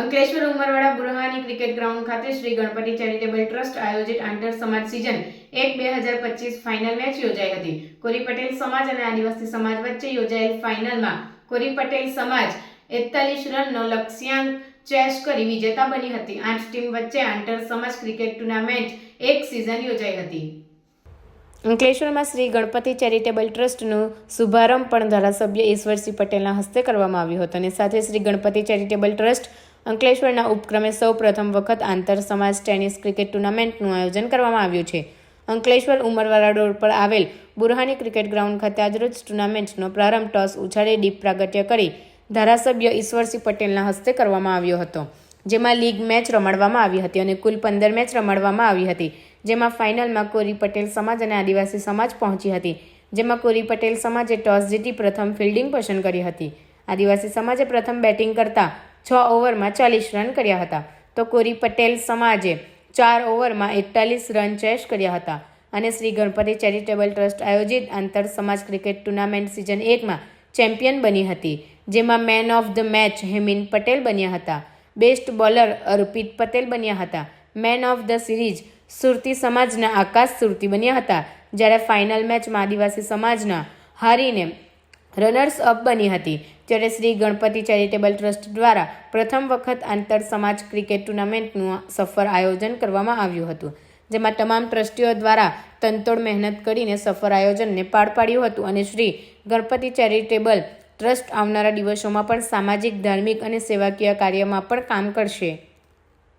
Ankleshwar Umarwada Burhani cricket ground ખાતે Shri Ganpati charitable trust આયોજિત આંતર સમાજ સિઝન એક બે હજાર પચીસ ફાઇનલ મેચ યોજાઈ હતી. કોરી પટેલ સમાજ અને આદિવાસી સમાજ વચ્ચે યોજાયેલ ફાઇનલમાં કોરી પટેલ સમાજ એકતાલીસ રનનો લક્ષ્યાંક, ચેસ કરી વિજેતા બની હતી. આઠ ટીમ વચ્ચે આંતર સમાજ ક્રિકેટ ટુર્નામેન્ટ એક સિઝન યોજાઈ હતી. અંકલેશ્વરમાં શ્રી ગણપતિ ચેરિટેબલ ટ્રસ્ટનું શુભારંભ પણ ધારાસભ્ય ઈશ્વરસિંહ પટેલના હસ્તે કરવામાં આવ્યો હતો અને સાથે શ્રી ગણપતિ ચેરિટેબલ ટ્રસ્ટ અંકલેશ્વરના ઉપક્રમે સૌ પ્રથમ વખત આંતર સમાજ ટેનિસ ક્રિકેટ ટુર્નામેન્ટનું આયોજન કરવામાં આવ્યું છે. અંકલેશ્વર ઉમરવાડા રોડ પર આવેલ બુરહાની ક્રિકેટ ગ્રાઉન્ડ ખાતે આજરોજ ટુર્નામેન્ટનો પ્રારંભ ટોસ ઉછાળી ડીપ પ્રાગટ્ય કરી ધારાસભ્ય ઈશ્વરસિંહ પટેલના હસ્તે કરવામાં આવ્યો હતો. જેમાં લીગ મેચ રમાડવામાં આવી હતી અને કુલ પંદર મેચ રમાડવામાં આવી હતી. જેમાં ફાઇનલમાં કોરી પટેલ સમાજ અને આદિવાસી સમાજ પહોંચી હતી. જેમાં કોરી પટેલ સમાજે ટોસ જીતી પ્રથમ ફિલ્ડિંગ પસંદ કરી હતી. આદિવાસી સમાજે પ્રથમ બેટિંગ કરતા છ ઓવરમાં ચાલીસ રન કર્યા હતા. તો કોરી પટેલ સમાજે ચાર ઓવરમાં એકતાલીસ રન ચેસ કર્યા હતા અને શ્રી ગણપતિ ચેરિટેબલ ટ્રસ્ટ આયોજિત આંતર સમાજ ક્રિકેટ ટુર્નામેન્ટ સિઝન એકમાં ચેમ્પિયન બની હતી, જેમાં man of the match Hemin Patel બન્યા હતા. બેસ્ટ બોલર અર્પિત પટેલ બન્યા હતા. Man of the series Surati સમાજના આકાશ સુરતી બન્યા હતા, જ્યારે ફાઇનલ મેચમાં આદિવાસી સમાજના હારીને રનર્સ અપ બની હતી. ત્યારે શ્રી ગણપતિ ચેરિટેબલ ટ્રસ્ટ દ્વારા પ્રથમ વખત આંતર સમાજ ક્રિકેટ ટુર્નામેન્ટનું સફળ આયોજન કરવામાં આવ્યું હતું, જેમાં તમામ ટ્રસ્ટીઓ દ્વારા તનતોડ મહેનત કરીને સફળ આયોજનને પાર પાડ્યું હતું અને શ્રી ગણપતિ ચેરિટેબલ ટ્રસ્ટ આવનારા દિવસોમાં પણ સામાજિક, ધાર્મિક અને સેવાકીય કાર્યમાં પણ કામ કરશે.